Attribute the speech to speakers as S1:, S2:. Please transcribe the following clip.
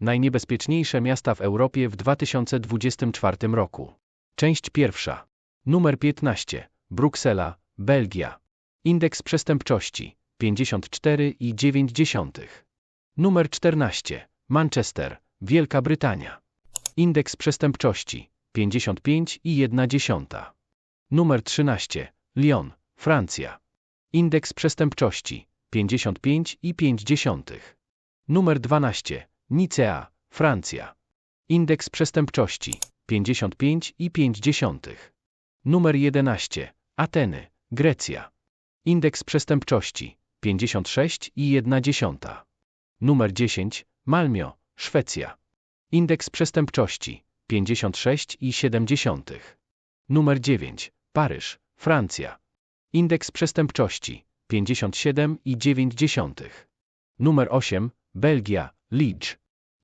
S1: Najniebezpieczniejsze miasta w Europie w 2024 roku. Część pierwsza. Numer 15. Bruksela, Belgia. Indeks przestępczości 54,9. Numer 14. Manchester, Wielka Brytania. Indeks przestępczości 55,1. Numer 13. Lyon, Francja. Indeks przestępczości 55,5. Numer 12. Nicea, Francja. Indeks przestępczości 55,5. Numer 11. Ateny, Grecja. Indeks przestępczości 56,1. Numer 10. Malmio, Szwecja. Indeks przestępczości 56,7. Numer 9. Paryż, Francja. Indeks przestępczości 57,9. Numer 8. Belgia, leech,